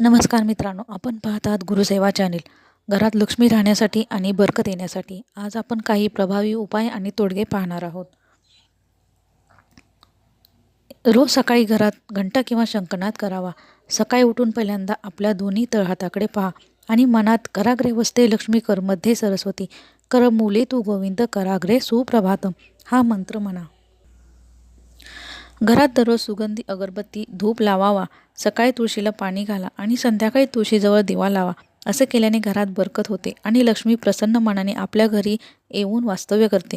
नमस्कार मित्रांनो आपण पाहत आहात गुरुसेवा चॅनेल. घरात लक्ष्मी राहण्यासाठी आणि बरकत येण्यासाठी आज आपण काही प्रभावी उपाय आणि तोडगे पाहणार आहोत. रोज सकाळी घरात घंटा किंवा शंकनाद करावा. सकाळी उठून पहिल्यांदा आपल्या दोन्ही तळहाताकडे पहा आणि मनात कराग्रे वसते लक्ष्मी कर मध्ये सरस्वती. कर मुले तू गोविंद कराग्रे सुप्रभातम. हा मंत्र म्हणा. घरात दररोज सुगंधी अगरबत्ती धूप लावावा सकाळी तुळशीला पाणी घाला आणि संध्याकाळी तुळशीजवळ दिवा लावा असे केल्याने घरात बरकत होते आणि लक्ष्मी प्रसन्न मनाने आपल्या घरी येऊन वास्तव्य करते.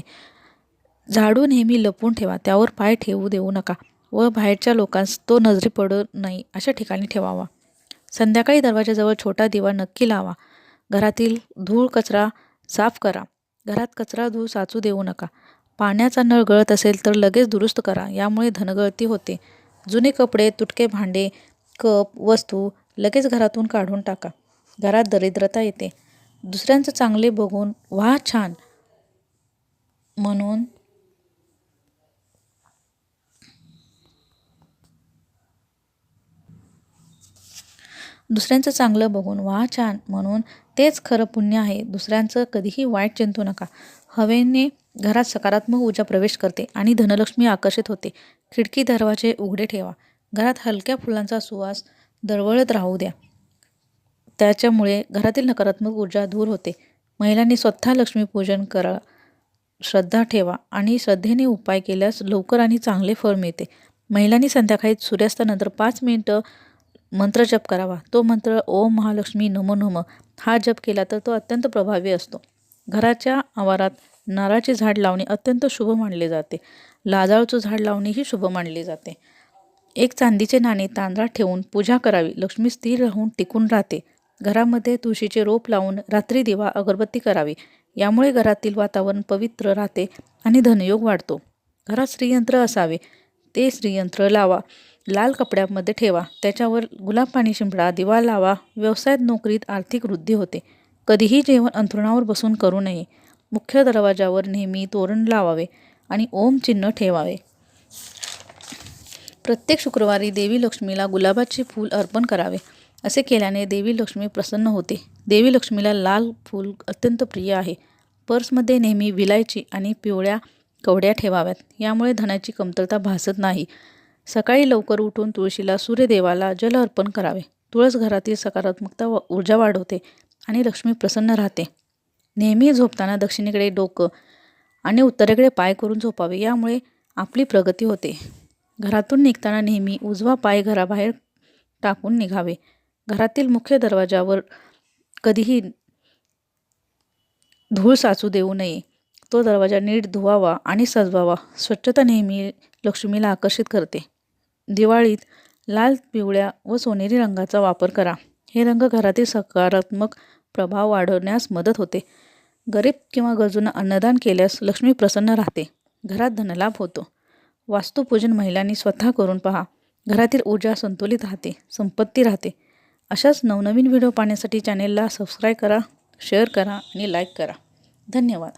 झाडू नेहमी लपवून ठेवा त्यावर पाय ठेवू देऊ नका व बाहेरच्या लोकांस तो नजरी पडू नाही अशा ठिकाणी ठेवावा. संध्याकाळी दरवाजाजवळ छोटा दिवा नक्की लावा. घरातील धूळ कचरा साफ करा. घरात कचरा धूळ साचू देऊ नका. पाण्याचा नळ गळत असेल तर लगेच दुरुस्त करा. यामुळे धनगळती होते. जुने कपडे तुटके भांडे कप वस्तू लगेच घरातून काढून टाका. घरात दरिद्रता येते. दुसऱ्यांचं चांगले बघून वा छान. म्हणून दुसऱ्यांचं चांगलं बघून वा छान. म्हणून तेच खरं पुण्य आहे. दुसऱ्यांचं कधीही वाईट चिंतू नका. हवेने घरात सकारात्मक ऊर्जा प्रवेश करते आणि धनलक्ष्मी आकर्षित होते. खिडकी दरवाजे उघडे ठेवा. घरात हलक्या फुलांचा सुवास दरवळत राहू द्या. त्याच्यामुळे घरातील नकारात्मक ऊर्जा दूर होते. महिलांनी स्वतः लक्ष्मीपूजन करा श्रद्धा ठेवा आणि श्रद्धेने उपाय केल्यास लवकर आणि चांगले फळ मिळते. महिलांनी संध्याकाळी सूर्यास्तानंतर पाच मिनिटं मंत्र जप करावा. तो मंत्र ओम महालक्ष्मी नमो नम हा जप केला तर तो अत्यंत प्रभावी असतो. घराच्या आवारात नारळाचे झाड लावणे अत्यंत शुभ मानले जाते. लाजाळूचं झाड लावणेही शुभ मानले जाते. एक चांदीचे नाणे तांदळात ठेवून पूजा करावी लक्ष्मी स्थिर राहून टिकून राहते. घरामध्ये तुळशीचे रोप लावून रात्री दिवा अगरबत्ती करावी. यामुळे घरातील वातावरण पवित्र राहते आणि धनयोग वाढतो. घरात श्रीयंत्र असावे ते श्रीयंत्र लावा. लाल कपड्यामध्ये ठेवा. त्याच्यावर गुलाब पाणी शिंपडा दिवा लावा. व्यवसायात नोकरीत आर्थिक वृद्धी होते. कधीही जेवण अंथरुणावर बसून करू नये. मुख्य दरवाजावर नेहमी तोरण लावावे आणि ओम चिन्ह ठेवावे. प्रत्येक शुक्रवारी देवी लक्ष्मीला गुलाबाचे फूल अर्पण करावे. असे केल्याने देवी लक्ष्मी प्रसन्न होते. देवी लक्ष्मीला लाल फूल अत्यंत प्रिय आहे. पर्समध्ये नेहमी विलायची आणि पिवळ्या कवड्या ठेवाव्यात. यामुळे धनाची कमतरता भासत नाही. सकाळी लवकर उठून तुळशीला सूर्यदेवाला जल अर्पण करावे. तुळस घरातील सकारात्मकता व ऊर्जा वाढवते. आणि लक्ष्मी प्रसन्न राहते. नेहमी झोपताना दक्षिणेकडे डोकं आणि उत्तरेकडे पाय करून झोपावे यामुळे आपली प्रगती होते. घरातून निघताना नेहमी उजवा पाय घराबाहेर टाकून निघावे. घरातील मुख्य दरवाजावर कधीही धूळ साचू देऊ नये. तो दरवाजा नीट धुवावा आणि सजवावा. स्वच्छता नेहमी लक्ष्मीला आकर्षित करते. दिवाळीत लाल पिवळ्या व सोनेरी रंगाचा वापर करा. हे रंग घरातील सकारात्मक प्रभाव वाढवण्यास मदत होते. गरीब किंवा गरजूंना अन्नदान केल्यास लक्ष्मी प्रसन्न राहते. घरात धनलाभ होतो. वास्तुपूजन महिलांनी स्वतः करून पहा. घरातील ऊर्जा संतुलित राहते संपत्ती राहते. अशाच नवनवीन व्हिडिओ पाहण्यासाठी चॅनेलला सबस्क्राईब करा शेअर करा आणि लाईक करा. धन्यवाद.